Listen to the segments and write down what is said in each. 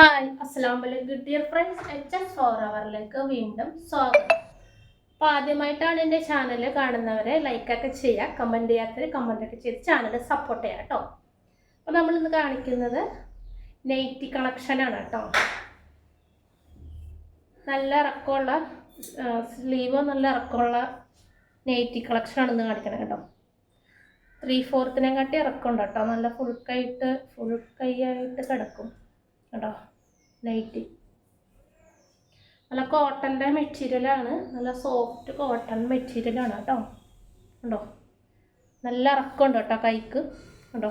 Hi അസ്സാം വലൈക്കും dear friends H S four അവറിലേക്ക് വീണ്ടും സ്വാഗതം. അപ്പോൾ ആദ്യമായിട്ടാണ് എന്റെ ചാനൽ കാണുന്നവരെ ലൈക്കൊക്കെ ചെയ്യുക കമന്റ് ചെയ്യാത്തവർ കമന്റൊക്കെ ചെയ്ത് ചാനൽ സപ്പോർട്ട് ചെയ്യാം കേട്ടോ. അപ്പോൾ നമ്മളിന്ന് കാണിക്കുന്നത് നെയ്റ്റി കളക്ഷനാണ് കേട്ടോ. നല്ല ഇറക്കമുള്ള സ്ലീവ് നല്ല ഇറക്കമുള്ള നെയ്റ്റി കളക്ഷനാണ് ഇന്ന് കാണിക്കണത് കേട്ടോ. ത്രീ ഫോർത്തിനെ കാട്ടി ഇറക്കമുണ്ട് കേട്ടോ. നല്ല ഫുൾ കൈയിട്ട് ഫുൾ കൈയായിട്ട് കിടക്കും കേട്ടോ. നൈറ്റി നല്ല കോട്ടന്റെ മെറ്റീരിയലാണ് നല്ല സോഫ്റ്റ് കോട്ടൺ മെറ്റീരിയലാണ് കേട്ടോ. ഉണ്ടോ നല്ല ഇറക്കമുണ്ട് കേട്ടോ കൈക്ക്. ഉണ്ടോ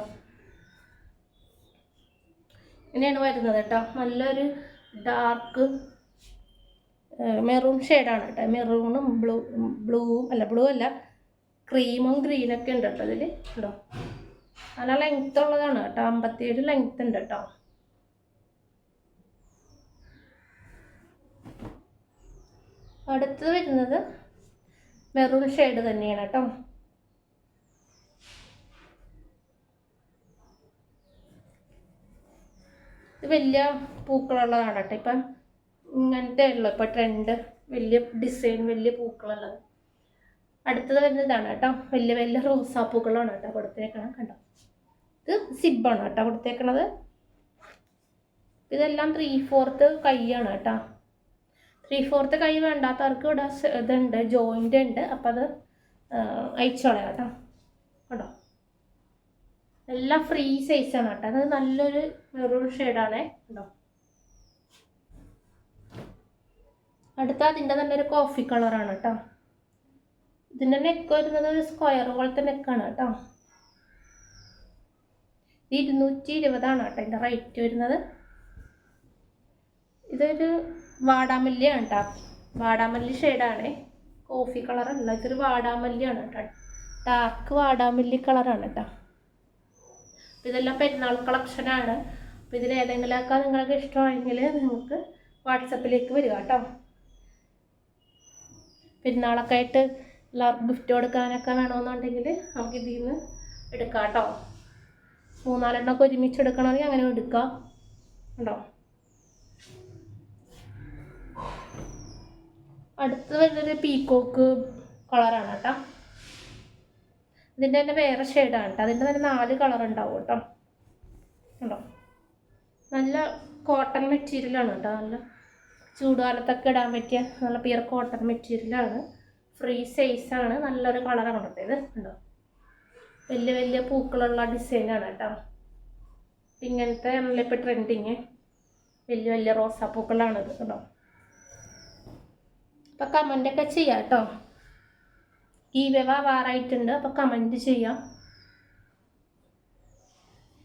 ഇങ്ങനെയാണ് വരുന്നത് കേട്ടോ. നല്ലൊരു ഡാർക്ക് മെറൂൺ ഷെയ്ഡാണ് കേട്ടോ. മെറൂണും ബ്ലൂ ബ്ലൂവും അല്ല ബ്ലൂ അല്ല. ക്രീമും ഗ്രീനൊക്കെ ഉണ്ട് കേട്ടോ ഇതിൽ ഉണ്ടോ നല്ല ലെങ്ത് ഉള്ളതാണ് കേട്ടോ. അമ്പത്തിയേഴ് ലെങ്ത് ഉണ്ട് കേട്ടോ. അടുത്തത് വരുന്നത് മെറൂൺ ഷെയ്ഡ് തന്നെയാണ് കേട്ടോ. ഇത് വലിയ പൂക്കളുള്ളതാണ് കേട്ടോ. ഇപ്പം ഇങ്ങനത്തെ ഉള്ളു. ഇപ്പം ട്രെൻഡ് വലിയ ഡിസൈൻ വലിയ പൂക്കളുള്ളത്. അടുത്തത് വരുന്നതാണ് കേട്ടോ. വലിയ വലിയ റോസാപ്പൂക്കളാണ് കേട്ടോ കൊടുത്തേക്കണം കണ്ടോ. ഇത് സിബാണ് കേട്ടോ കൊടുത്തേക്കണത്. ഇതെല്ലാം ത്രീ ഫോർത്ത് കൈയാണ് കേട്ടോ. ത്രീ ഫോർത്ത് കൈ വേണ്ടാത്തവർക്ക് ഇവിടെ ഇതുണ്ട് ജോയിന്റ് ഉണ്ട്. അപ്പോൾ അത് അയച്ചോളാം കേട്ടോ. കേട്ടോ എല്ലാം ഫ്രീ സൈസാണ് കേട്ടോ. അത് നല്ലൊരു മെറൂൺ ഷെയ്ഡാണേ കേട്ടോ അടുത്ത അതിന്റെ തന്നെ ഒരു കോഫി കളറാണ് കേട്ടോ. ഇതിന്റെ നെക്ക് വരുന്നത് ഒരു സ്ക്വയർ പോലത്തെ നെക്കാണ് കേട്ടോ. ഇത് ഇരുന്നൂറ്റി ഇരുപതാണ് കേട്ടോ. ഇതിന്റെ റേറ്റ് വരുന്നത്. ഇതൊരു വാടാമല്ലിയാണ് കേട്ടോ വാടാമല്ലി ഷെയ്ഡാണ് കോഫി കളറല്ല ഇതൊരു വാടാമല്ലിയാണ് കേട്ടോ. ഡാർക്ക് വാടാമല്ലി കളറാണ് കേട്ടോ. അപ്പോൾ ഇതെല്ലാം പെരുന്നാൾ കളക്ഷനാണ് അപ്പോൾ ഇതിൽ ഏതെങ്കിലുമൊക്കെ നിങ്ങൾക്ക് ഇഷ്ടമായെങ്കിൽ നിങ്ങൾക്ക് വാട്സപ്പിലേക്ക് വരിക കേട്ടോ. പെരുന്നാളൊക്കെ ആയിട്ട് എല്ലാവർക്കും ഗിഫ്റ്റ് കൊടുക്കാനൊക്കെ വേണമെന്നുണ്ടെങ്കിൽ നമുക്ക് ഇതിൽ നിന്ന് എടുക്കാം കേട്ടോ. മൂന്നാലെണ്ണമൊക്കെ ഒരുമിച്ച് എടുക്കണമെങ്കിൽ അങ്ങനെ എടുക്കാം. കേട്ടോ അടുത്ത് വരുന്നത് പീക്കോക്ക് കളറാണ് കേട്ടോ. ഇതിന്റെ തന്നെ വേറെ ഷെയ്ഡാണ് കേട്ടോ. അതിന്റെ തന്നെ നാല് കളർ ഉണ്ടാവും കേട്ടോ. കണ്ടോ? നല്ല കോട്ടൺ മെറ്റീരിയലാണ് കേട്ടോ. നല്ല ചൂടുകാലത്തൊക്കെ ഇടാൻ പറ്റിയ നല്ല പിയർ കോട്ടൺ മെറ്റീരിയലാണ് ഫ്രീ സൈസാണ് നല്ലൊരു കളറാണ് കേട്ടോ ഇത്. കണ്ടോ? വലിയ വലിയ പൂക്കളുള്ള ഡിസൈനാണ് കേട്ടോ. ഇങ്ങനത്തെ നല്ല ഇപ്പോൾ ട്രെൻഡിങ് വലിയ വലിയ റോസാപ്പൂക്കളാണിത്. കേട്ടോ അപ്പം കമന്റൊക്കെ ചെയ്യാം കേട്ടോ ഈ വ്യവ വാറായിട്ടുണ്ട് അപ്പോൾ കമന്റ് ചെയ്യാം.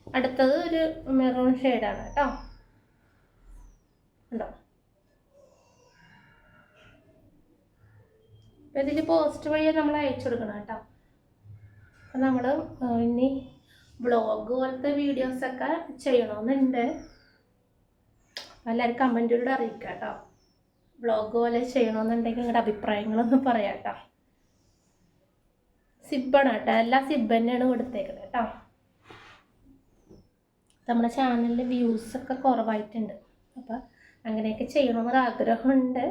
അടുത്തത് ഒരു മെറൂൺ ഷെയ്ഡാണ് കേട്ടോ. ഉണ്ടോ ഇതിൽ പോസ്റ്റ് വഴി നമ്മൾ അയച്ചു കൊടുക്കണം കേട്ടോ. അപ്പം നമ്മൾ ഇനി ബ്ലോഗ് പോലത്തെ വീഡിയോസൊക്കെ ചെയ്യണമെന്നുണ്ട് എല്ലാവരും കമന്റിലൂടെ അറിയിക്കാം കേട്ടോ ബ്ലോഗ് പോലെ ചെയ്യണമെന്നുണ്ടെങ്കിൽ നിങ്ങളുടെ അഭിപ്രായങ്ങളൊന്നും പറയാം കേട്ടോ സിബാണ് കേട്ടോ. എല്ലാ സിബ് തന്നെയാണ് കൊടുത്തേക്കുന്നത് കേട്ടോ. നമ്മുടെ ചാനലിൽ വ്യൂസൊക്കെ കുറവായിട്ടുണ്ട്. അപ്പോൾ അങ്ങനെയൊക്കെ ചെയ്യണമെന്നൊരു ആഗ്രഹമുണ്ട്.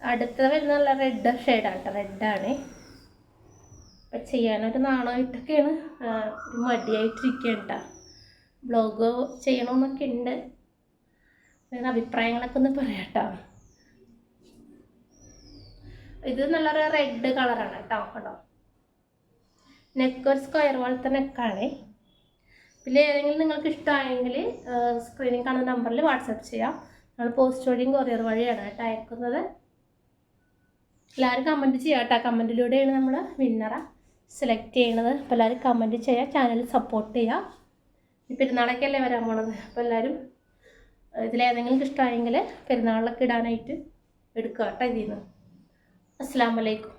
അടുത്ത നല്ല റെഡ് ഷെയ്ഡാണ് കേട്ടോ റെഡാണ് അപ്പം ചെയ്യാനൊരു നാണമായിട്ടൊക്കെയാണ് മടിയായിട്ടിരിക്കുകയാണ് കേട്ടോ. ബ്ലോഗ് ചെയ്യണമെന്നൊക്കെ ഉണ്ട് നിങ്ങളുടെ അഭിപ്രായങ്ങളൊക്കെ ഒന്ന് പറയാം കേട്ടോ ഇത് നല്ലൊരു റെഡ് കളറാണ് കേട്ടോ കേട്ടോ നെക്ക് ഒരു സ്ക്വയർ പോലത്തെ നെക്കാണ് പിന്നെ ഏതെങ്കിലും നിങ്ങൾക്ക് ഇഷ്ടമായെങ്കിൽ സ്ക്രീനിൽ കാണുന്ന നമ്പറിൽ വാട്സപ്പ് ചെയ്യാം. നമ്മൾ പോസ്റ്റ് വഴിയും കൊറിയർ വഴിയാണ് കേട്ടോ അയക്കുന്നത്. എല്ലാവരും കമന്റ് ചെയ്യാം കേട്ടോ. കമന്റിലൂടെയാണ് നമ്മൾ വിന്നറെ സെലക്ട് ചെയ്യണത്. അപ്പോൾ എല്ലാവരും കമന്റ് ചെയ്യുക ചാനൽ സപ്പോർട്ട് ചെയ്യുക പെരുന്നാളൊക്കെ അല്ലേ വരാൻ പോണത്? അപ്പോൾ എല്ലാവരും ഇതിലേതെങ്കിലും ഇഷ്ടമായെങ്കിൽ പെരുന്നാളിലൊക്കെ ഇടാനായിട്ട് എടുക്കുക കേട്ടോ ഇതിൽ നിന്ന് അസ്സാം വലൈക്കും